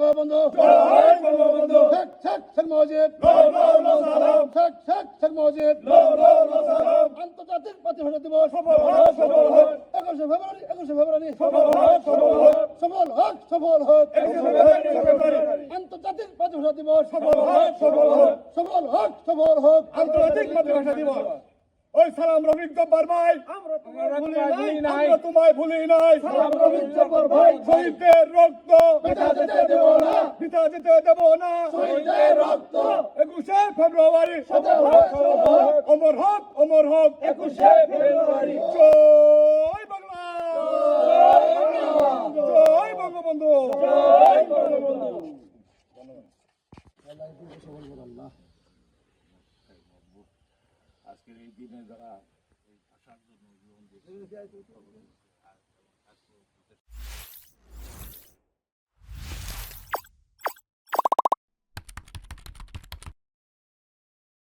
বঙ্গবন্ধু। আন্তর্জাতিক মাতৃভাষা দিবস। একুশে ফেব্রুয়ারি একুশে ফেব্রুয়ারি। সফল হোক সফল হোক। আন্তর্জাতিক মাতৃভাষা দিবস। সফল হোক সফল হোক। আন্তর্জাতিক মাতৃভাষা দিবস। ওই সালাম রফিক ভাই। আমরা ভুলি নাই তোমায় ভুলি নাই। সালাম রফিক জব্বার ভাই শহীদদের রক্ত পিতা যেতে দেব না। রক্ত। একুশে ফেব্রুয়ারি অমর হোক অমর হোক। একুশে ফেব্রুয়ারি। জয় বাংলা। জয় বঙ্গবন্ধু জয় বঙ্গবন্ধু আজকের এই দিনে যারা এই